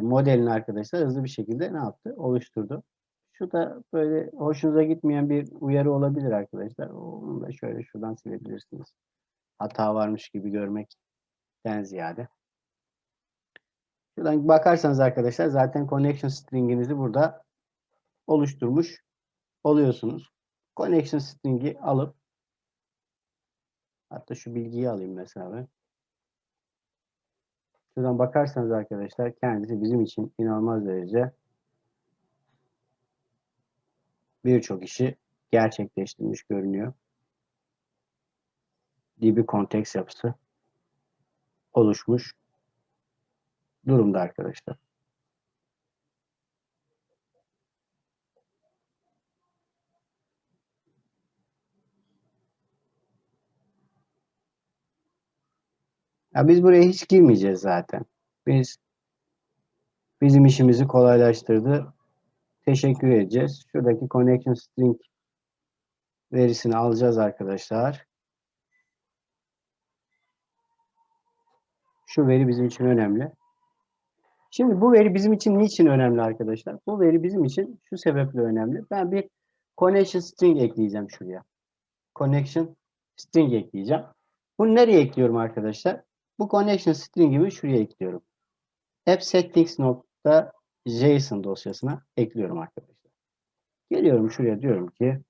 modelini arkadaşlar hızlı bir şekilde ne yaptı? Oluşturdu. Şu da böyle hoşunuza gitmeyen bir uyarı olabilir arkadaşlar. Onu da şöyle şuradan silebilirsiniz. Hata varmış gibi görmekten ziyade. Şuradan bakarsanız arkadaşlar zaten connection string'inizi burada oluşturmuş oluyorsunuz. Connection string'i alıp hatta şu bilgiyi alayım mesela ben. Şuradan bakarsanız arkadaşlar kendisi bizim için inanılmaz derece birçok işi gerçekleştirmiş görünüyor. DB konteks yapısı oluşmuş durumda arkadaşlar. Ya biz buraya hiç girmeyeceğiz zaten. Biz bizim işimizi kolaylaştırdı. Teşekkür edeceğiz. Şuradaki connection string verisini alacağız arkadaşlar. Şu veri bizim için önemli. Şimdi bu veri bizim için niçin önemli arkadaşlar? Bu veri bizim için şu sebeple önemli. Ben bir connection string ekleyeceğim şuraya. Connection string ekleyeceğim. Bunu nereye ekliyorum arkadaşlar? Bu connection string'imi şuraya ekliyorum. App settings.json dosyasına ekliyorum arkadaşlar. Geliyorum şuraya diyorum ki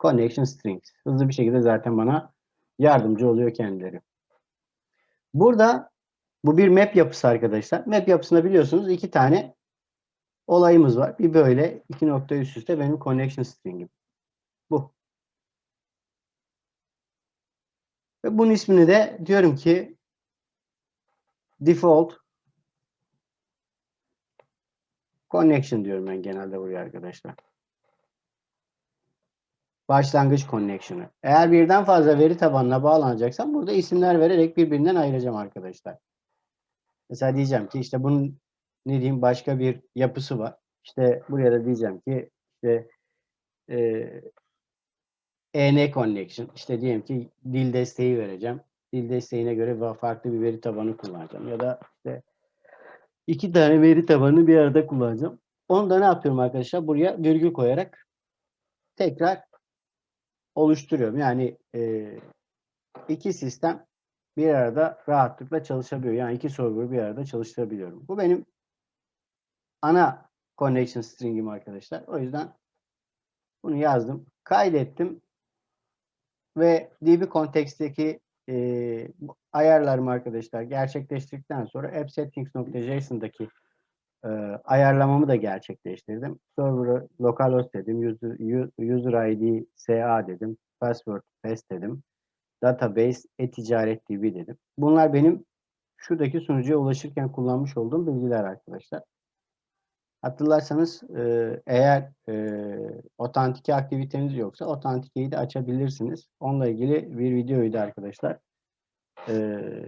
connection strings. Hızlı bir şekilde zaten bana yardımcı oluyor kendileri. Burada bu bir map yapısı arkadaşlar. Map yapısında biliyorsunuz iki tane olayımız var. Bir böyle iki nokta üst üste benim connection string'im. Bu. Ve bunun ismini de diyorum ki default connection diyorum ben genelde buraya arkadaşlar. Başlangıç connection'ı. Eğer birden fazla veri tabanına bağlanacaksam burada isimler vererek birbirinden ayıracağım arkadaşlar. Mesela diyeceğim ki işte bunun ne diyeyim başka bir yapısı var. İşte buraya da diyeceğim ki işte e, EN connection. İşte diyelim ki dil desteği vereceğim. Dil desteğine göre farklı bir veri tabanı kullanacağım. Ya da işte iki tane veri tabanını bir arada kullanacağım. Onu da ne yapıyorum arkadaşlar? Buraya virgül koyarak tekrar oluşturuyorum. Yani e, iki sistem bir arada rahatlıkla çalışabiliyor. Yani iki server bir arada çalıştırabiliyorum. Bu benim ana connection string'im arkadaşlar. O yüzden bunu yazdım. Kaydettim ve DB konteksteki e, ayarlarımı arkadaşlar gerçekleştirdikten sonra appsettings.json'daki e, ayarlamamı da gerçekleştirdim. Server'ı localhost dedim, user, user ID SA dedim, password pass dedim, database e-ticaret DB dedim. Bunlar benim şuradaki sunucuya ulaşırken kullanmış olduğum bilgiler arkadaşlar. Hatırlarsanız e, eğer e, otantike aktiviteniz yoksa otantikeyi de açabilirsiniz. Onunla ilgili bir videoyu da arkadaşlar e,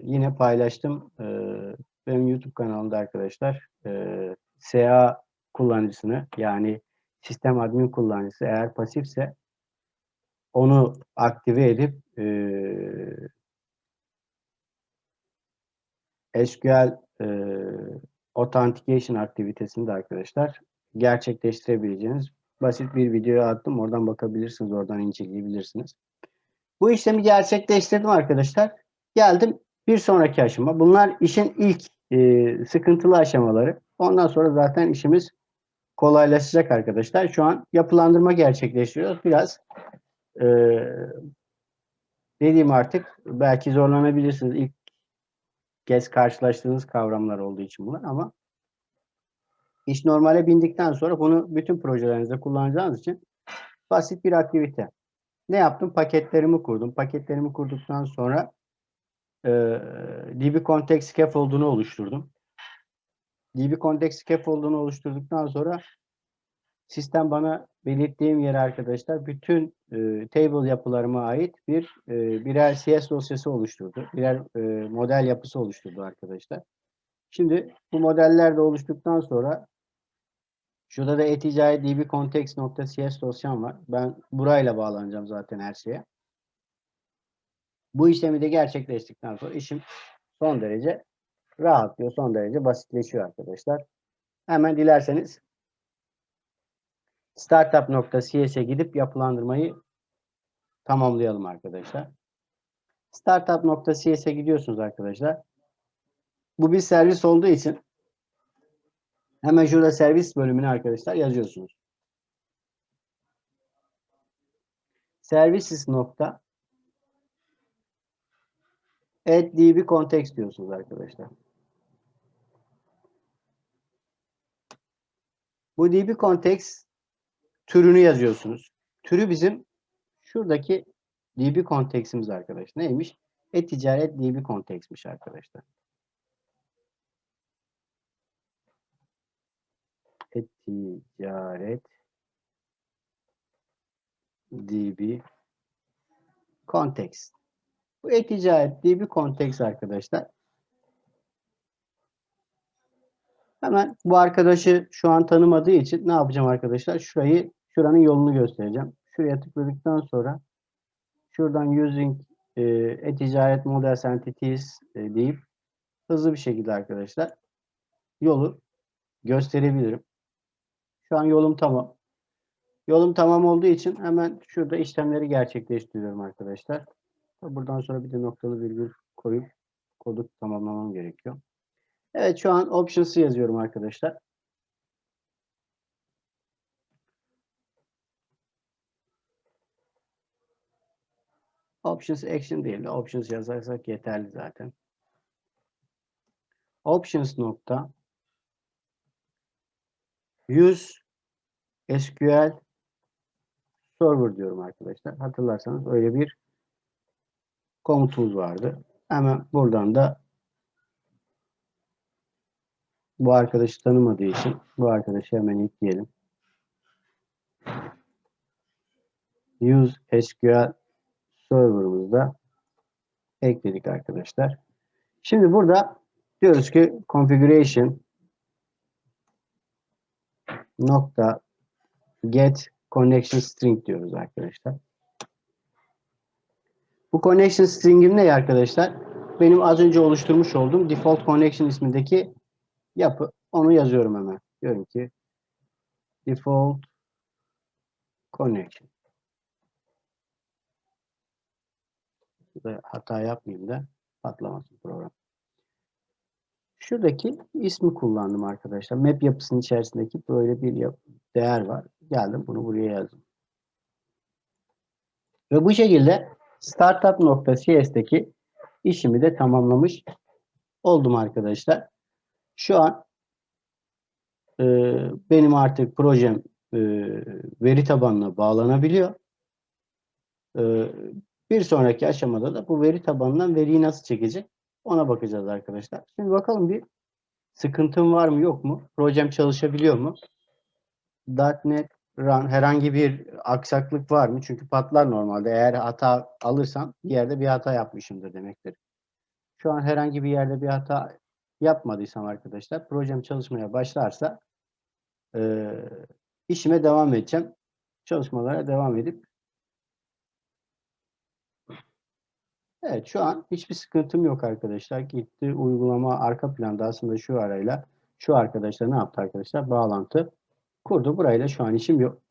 yine paylaştım. E, benim YouTube kanalımda arkadaşlar e, SA kullanıcısını yani sistem admin kullanıcısı eğer pasifse onu aktive edip e, SQL e, authentication aktivitesini de arkadaşlar gerçekleştirebileceğiniz basit bir video attım. Oradan bakabilirsiniz. Oradan inceleyebilirsiniz. Bu işlemi gerçekleştirdim arkadaşlar. Geldim bir sonraki aşama. Bunlar işin ilk e, sıkıntılı aşamaları. Ondan sonra zaten işimiz kolaylaşacak arkadaşlar. Şu an yapılandırma gerçekleştiriyoruz. Biraz e, dediğim artık belki zorlanabilirsiniz. İlk kez karşılaştığınız kavramlar olduğu için bunlar ama iş normale bindikten sonra bunu bütün projelerinizde kullanacağınız için basit bir aktivite. Ne yaptım? Paketlerimi kurdum. Paketlerimi kurduktan sonra e, DB Context Scaffold'unu oluşturdum. DB Context Scaffold'unu oluşturduktan sonra sistem bana belirttiğim yere arkadaşlar bütün e, table yapılarıma ait bir e, birer CS dosyası oluşturdu. Birer e, model yapısı oluşturdu arkadaşlar. Şimdi bu modeller de oluştuktan sonra şurada da e-ticaret db context.cs dosyam var. Ben burayla bağlanacağım zaten her şeye. Bu işlemi de gerçekleştikten sonra işim son derece rahatlıyor. Son derece basitleşiyor arkadaşlar. Hemen dilerseniz startup.cs'e gidip yapılandırmayı tamamlayalım arkadaşlar. Startup.cs'e gidiyorsunuz arkadaşlar. Bu bir servis olduğu için hemen şurada servis bölümüne arkadaşlar yazıyorsunuz. Services nokta add db context diyorsunuz arkadaşlar. Bu db context türünü yazıyorsunuz. Türü bizim şuradaki db context'imiz arkadaşlar. Neymiş? E-ticaret db context'miş arkadaşlar. E-ticaret db context. Bu e-ticaret db context arkadaşlar. Hemen bu arkadaşı şu an tanımadığı için ne yapacağım arkadaşlar? Şurayı, şuranın yolunu göstereceğim. Şuraya tıkladıktan sonra şuradan using e, e-ticaret model entities e, deyip hızlı bir şekilde arkadaşlar yolu gösterebilirim. Şu an yolum tamam. Yolum tamam olduğu için hemen şurada işlemleri gerçekleştiriyorum arkadaşlar. Buradan sonra bir de noktalı virgül koyup kodu tamamlamam gerekiyor. Evet şu an options'ı yazıyorum arkadaşlar. Options action değil de options yazarsak yeterli zaten. Options nokta use SQL server diyorum arkadaşlar. Hatırlarsanız öyle bir komutumuz vardı. Hemen buradan da bu arkadaşı tanımadığı için bu arkadaşı hemen ekleyelim. Use SQL server'ımızda ekledik arkadaşlar. Şimdi burada diyoruz ki configuration nokta get connection string diyoruz arkadaşlar. Bu connection string'im ne arkadaşlar? Benim az önce oluşturmuş olduğum default connection ismindeki yapı. Onu yazıyorum hemen. Diyorum ki default connection. Burada hata yapmayayım da patlamasın program. Şuradaki ismi kullandım arkadaşlar. Map yapısının içerisindeki böyle bir değer var. Geldim bunu buraya yazdım. Ve bu şekilde startup.cs'deki işimi de tamamlamış oldum arkadaşlar. Şu an e, benim artık projem e, veri tabanına bağlanabiliyor. E, bir sonraki aşamada da bu veri tabanından veriyi nasıl çekecek ona bakacağız arkadaşlar. Şimdi bakalım bir sıkıntım var mı yok mu? Projem çalışabiliyor mu? .NET Run herhangi bir aksaklık var mı? Çünkü patlar normalde. Eğer hata alırsam bir yerde bir hata yapmışımdır demektir. Şu an herhangi bir yerde bir hata yapmadıysam arkadaşlar projem çalışmaya başlarsa e, işime devam edeceğim. Çalışmalara devam edip Evet şu an hiçbir sıkıntım yok arkadaşlar. Gitti uygulama arka planda aslında şu arayla şu arkadaşlar ne yaptı arkadaşlar? Bağlantı kurdu. Burayla şu an işim yok.